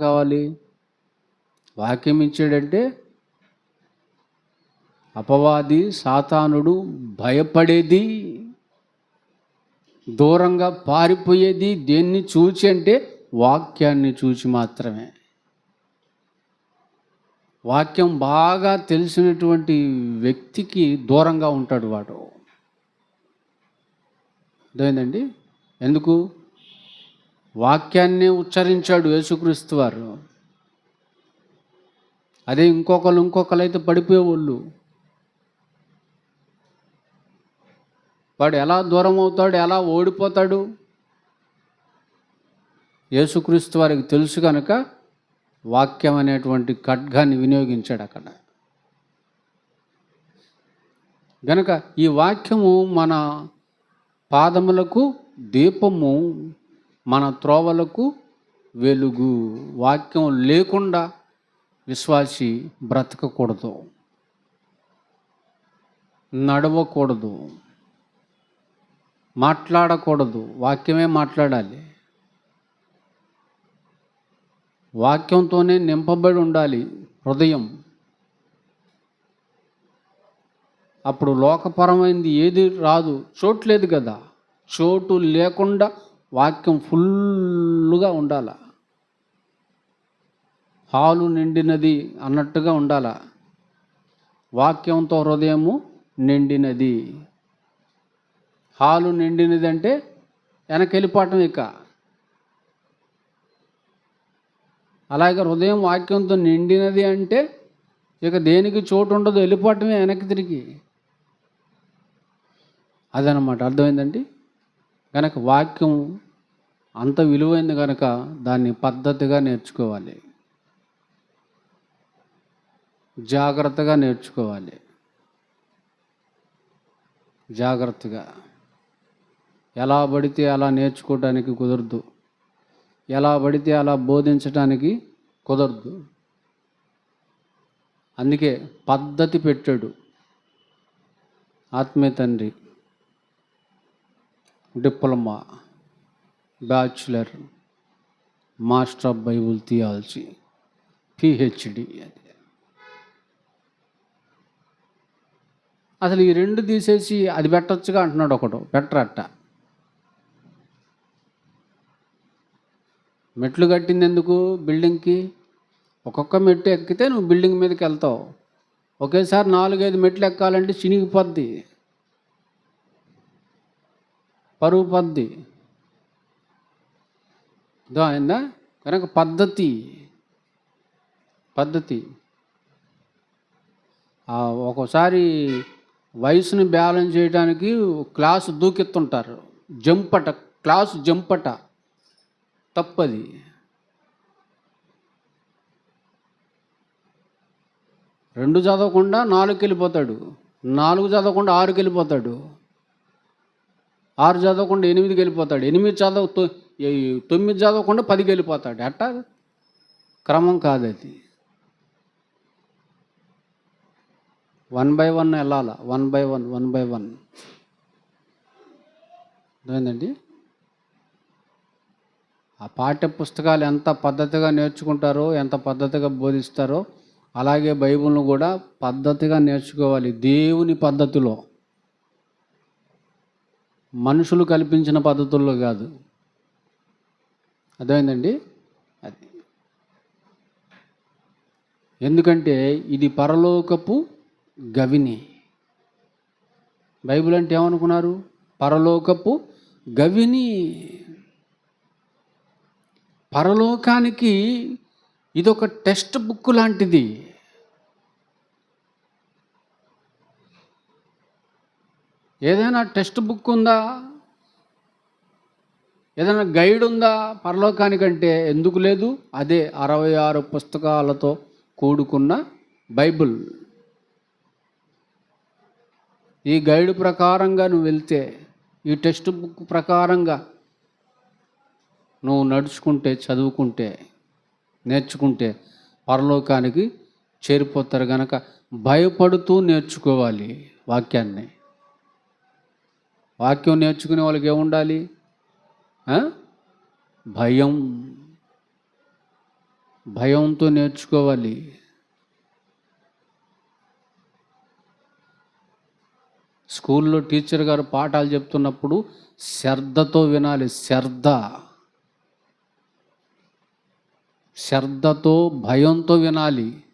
కావాలి? వాక్యం ఇచ్చాడంటే అపవాది సాతానుడు భయపడేది దూరంగా పారిపోయేది దేన్ని చూచి అంటే వాక్యాన్ని చూచి మాత్రమే. వాక్యం బాగా తెలిసినటువంటి వ్యక్తికి దూరంగా ఉంటాడు వాడు. అర్థమైందండి? ఎందుకు? వాక్యాన్ని ఉచ్చరించాడు యేసుక్రీస్తు వారు. అదే ఇంకొకరు ఇంకొకరు అయితే పడిపోయేవాళ్ళు. వాడు ఎలా దూరం అవుతాడు ఎలా ఓడిపోతాడు? యేసుక్రీస్తు వారికి తెలుసు కనుక వాక్యం అనేటువంటి ఖడ్గాన్ని వినియోగించాడు అక్కడ. గనక ఈ వాక్యము మన పాదములకు దీపము మన త్రోవలకు వెలుగు. వాక్యం లేకుండా విశ్వాసి బ్రతకకూడదు. నడవకూడదు. మాట్లాడకూడదు. వాక్యమే మాట్లాడాలి. వాక్యంతోనే నింపబడి ఉండాలి హృదయం. అప్పుడు లోకపరమైంది ఏది రాదు. చోటు లేదు కదా. చోటు లేకుండా వాక్యం ఫుల్గా ఉండాల. హాలు నిండినది అన్నట్టుగా ఉండాల. వాక్యంతో హృదయము నిండినది. హాలు నిండినది అంటే వెనకెళ్ళిపోవటం ఇక. అలాగే హృదయం వాక్యంతో నిండినది అంటే ఇక దేనికి చోటు ఉండదు వెళ్ళిపోవటమే వెనక్కి తిరిగి. అదనమాట. అర్థమైందండి? కనుక వాక్యం అంత విలువైంది కనుక దాన్ని పద్ధతిగా నేర్చుకోవాలి. జాగ్రత్తగా నేర్చుకోవాలి. జాగ్రత్తగా. ఎలా పడితే అలా నేర్చుకోవడానికి కుదరదు. ఎలా పడితే అలా బోధించడానికి కుదరదు. అందుకే పద్ధతి పెట్టాడు. ఆత్మీయ తండ్రి. Diploma bachelor master of Bible theology PhD అది. అసలు ఈ రెండు తీసేసి అది పెట్టచ్చుగా అంటున్నాడు ఒకడు. పెట్టరట్ట మెట్లు కట్టింది ఎందుకు? బిల్డింగ్కి? ఒక్కొక్క మెట్టు ఎక్కితే నువ్వు బిల్డింగ్ మీదకి వెళ్తావు. ఒకేసారి నాలుగైదు మెట్లు ఎక్కాలంటే చినిగిపోద్ది. పరువు పద్ది అయిందా? కనుక పద్ధతి. పద్ధతి. ఒక్కోసారి వయసుని బ్యాలెన్స్ చేయడానికి క్లాసు దూకెత్తుంటారు. జంపట క్లాసు జంపట. తప్పది. రెండు చదవకుండా నాలుగుకి వెళ్ళిపోతాడు. నాలుగు చదవకుండా ఆరుకి వెళ్ళిపోతాడు. ఆరు చదవకుండా ఎనిమిదికి వెళ్ళిపోతాడు ఎనిమిది చదవ తొమ్మిది చదవకుండా పదికి వెళ్ళిపోతాడు అట్టా క్రమం కాదు అది. వన్ బై వన్ వెళ్ళాల. One by one one by one. ఏంటండి ఆ పాఠ్య పుస్తకాలు ఎంత పద్ధతిగా నేర్చుకుంటారో ఎంత పద్ధతిగా బోధిస్తారో అలాగే బైబిల్ను కూడా పద్ధతిగా నేర్చుకోవాలి దేవుని పద్ధతిలో. మనుషులు కల్పించిన పద్ధతుల్లో కాదు. అర్థమైందండి? అది. ఎందుకంటే ఇది పరలోకపు గవిని. బైబిల్ అంటే ఏమనుకున్నారు? పరలోకపు గవిని. పరలోకానికి ఇదొక టెక్స్ట్ బుక్ లాంటిది. ఏదైనా టెక్స్ట్ బుక్ ఉందా? ఏదైనా గైడ్ ఉందా? పరలోకానికంటే ఎందుకు లేదు? అదే అరవై ఆరు పుస్తకాలతో కూడుకున్న బైబిల్. ఈ గైడ్ ప్రకారంగా నువ్వు వెళ్తే ఈ టెక్స్ట్ బుక్ ప్రకారంగా నువ్వు నడుచుకుంటే చదువుకుంటే నేర్చుకుంటే పరలోకానికి చేరిపోతారు గనక భయపడుతూ నేర్చుకోవాలి వాక్యాన్ని. వాక్యం నేర్చుకునే వాళ్ళకి ఏముండాలి? భయం. భయంతో నేర్చుకోవాలి. స్కూల్లో టీచర్ గారు పాఠాలు చెప్తున్నప్పుడు శ్రద్ధతో వినాలి. శ్రద్ధ. శ్రద్ధతో భయంతో వినాలి.